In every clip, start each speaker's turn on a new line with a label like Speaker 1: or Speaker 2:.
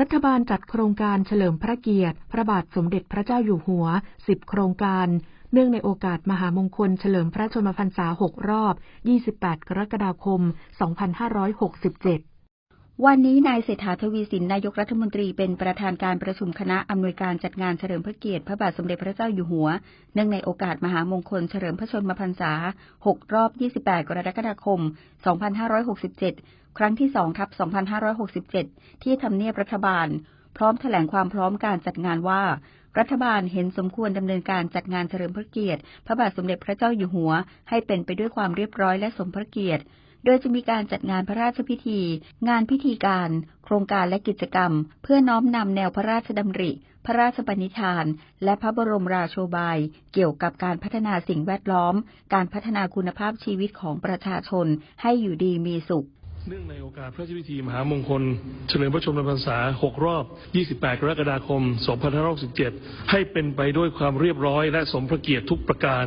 Speaker 1: รัฐบาลจัดโครงการเฉลิมพระเกียรติ พระบาทสมเด็จพระเจ้าอยู่หัว 10 โครงการ เนื่องในโอกาสมหามงคลเฉลิมพระชนมพรรษา 6 รอบ 28 กรกฎาคม 2567
Speaker 2: วันนี้นายเศรษฐาทวีสินนายกรัฐมนตรีเป็นประธานการประชุมคณะอำนวยการจัดงานเฉลิมพระเกียรติพระบาทสมเด็จพระเจ้าอยู่หัว เนื่องในโอกาสมหามงคลเฉลิมพระชนมพรรษา 6 รอบ 28 กรกฎาคม 2567 ครั้งที่2ทับ 2567 ที่ทำเนียบรัฐบาล พร้อมแถลงความพร้อมการจัดงานว่า รัฐบาลเห็นสมควรดำเนินการจัดงานเฉลิมพระเกียรติ พระบาทสมเด็จพระเจ้าอยู่หัว ให้เป็นไปด้วยความเรียบร้อยและสมพระเกียรติ โดยจะมีการจัดงานพระราชพิธี งานพิธีการ โครงการและกิจกรรม เพื่อน้อมนำแนวพระราชดำริ พระราชปณิธาน และพระบรมราโชบาย เกี่ยวกับการพัฒนาสิ่งแวดล้อม การพัฒนาคุณภาพชีวิตของประชาชนให้อยู่ดีมีสุข
Speaker 3: เนื่องในโอกาสพระราชพิธีมหามงคล เฉลิมพระชนมพรรษา 6 รอบ 28 กรกฎาคม 2567 ให้เป็นไปด้วยความเรียบร้อยและสมพระเกียรติทุกประการ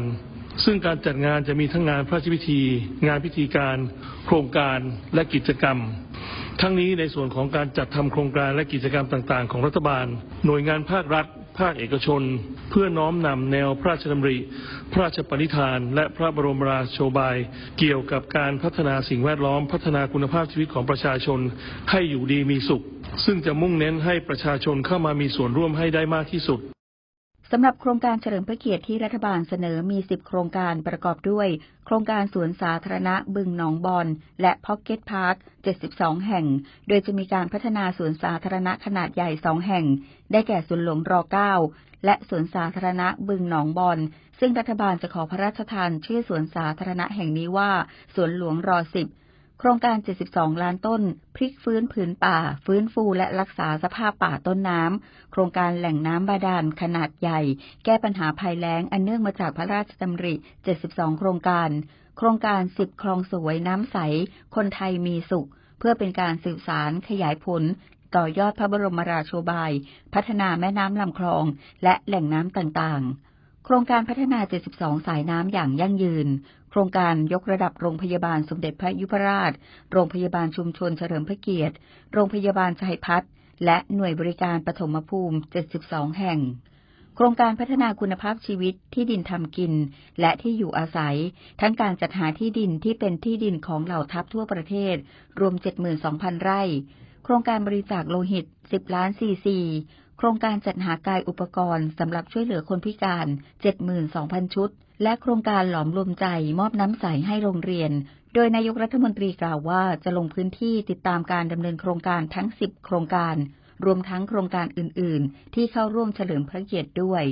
Speaker 3: ซึ่งการจัดงานจะมีทั้งงานพระราชพิธี งานพิธีการโครงการและกิจกรรม ทั้งนี้ในส่วนของการจัดทำโครงการและกิจกรรมต่าง ๆ ของรัฐบาล หน่วยงานภาครัฐ ภาคเอกชน เพื่อน้อมนำแนวพระราชดำริ พระราชปณิธาน และพระบรมราโชบาย เกี่ยวกับการพัฒนาสิ่งแวดล้อม พัฒนาคุณภาพชีวิตของประชาชน ให้อยู่ดีมีสุข ซึ่งจะมุ่งเน้นให้ประชาชนเข้ามามีส่วนร่วมให้ได้มากที่สุด
Speaker 2: สำหรับโครงการเฉลิมพระเกียรติที่รัฐบาลเสนอมี 10 โครงการประกอบด้วย โครงการสวนสาธารณะบึงหนองบอนและพ็อกเก็ตพาร์ค 72 แห่ง โดยจะมีการพัฒนาสวนสาธารณะขนาดใหญ่ 2 แห่ง ได้แก่สวนหลวงร 9 และสวนสาธารณะบึงหนองบอนซึ่งรัฐบาลจะขอพระราชทานชื่อสวนสาธารณะแห่งนี้ว่า สวนหลวงร 10 โครงการ 72 ล้านต้น พลิกฟื้นผืนป่า ฟื้นฟูและรักษาสภาพป่าต้นน้ำ โครงการแหล่งน้ำบาดาลขนาดใหญ่ แก้ปัญหาภัยแล้งอันเนื่องมาจากพระราชดำริ 72 โครงการ โครงการ 10 คลองสวยน้ำใส คนไทยมีสุข เพื่อเป็นการสืบสารขยายผล ต่อยอดพระบรมราโชบาย พัฒนาแม่น้ำลำคลอง และแหล่งน้ำต่างๆ โครงการพัฒนา 72 สายน้ำอย่างยั่งยืน โครงการยกระดับโรงพยาบาลสมเด็จพระยุพราช โรงพยาบาลชุมชนเฉลิมพระเกียรติ โรงพยาบาลชัยพัฒน์และหน่วยบริการปฐมภูมิ 72 แห่ง โครงการพัฒนาคุณภาพชีวิตที่ดินทำกิน และที่อยู่อาศัย ทั้งการจัดหาที่ดินที่เป็นที่ดินของเหล่าทัพทั่วประเทศ รวม 72,000 ไร่ โครงการบริจาคโลหิต 10 ล้านซีซี ครงการจัดหากายอุปกรณ์สำหรับช่วยเหลือคนพิการ 72,000 ชุด และโครงการหลอมรวมใจมอบน้ำใสให้โรงเรียน โดยนายกรัฐมนตรีกล่าวว่าจะลงพื้นที่ติดตามการดำเนินโครงการทั้ง 10 โครงการ รวมทั้งโครงการอื่น ๆ ที่เข้าร่วมเฉลิมพระเกียรติด้วย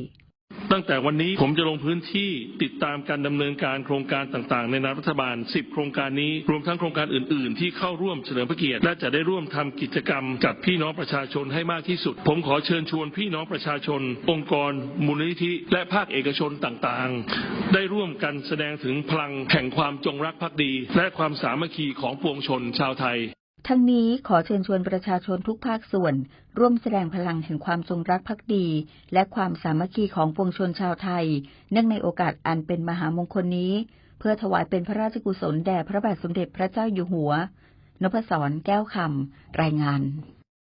Speaker 3: ตั้งแต่วันนี้ผมจะลงพื้นที่ติดตามการดำเนินการโครงการต่างๆ ในนามรัฐบาล 10 โครงการนี้รวมทั้งโครงการอื่น ๆ ที่เข้าร่วมเฉลิมพระเกียรติและจะได้ร่วมทำกิจกรรมกับพี่น้องประชาชนให้มากที่สุด ผมขอเชิญชวนพี่น้องประชาชน องค์กร มูลนิธิ และภาคเอกชนต่างๆ ได้ร่วมกันแสดงถึงพลังแห่งความจงรักภักดี และความสามัคคีของปวงชนชาวไทย
Speaker 2: ทั้งนี้ขอเชิญชวนประชาชนทุกภาคส่วน ร่วมแสดงพลังแห่งความจงรักภักดี และความสามัคคีของปวงชนชาวไทย เนื่องในโอกาสอันเป็นมหามงคลนี้ เพื่อถวายเป็นพระราชกุศลแด่พระบาทสมเด็จพระเจ้าอยู่หัวนพศรแก้วคำรายงาน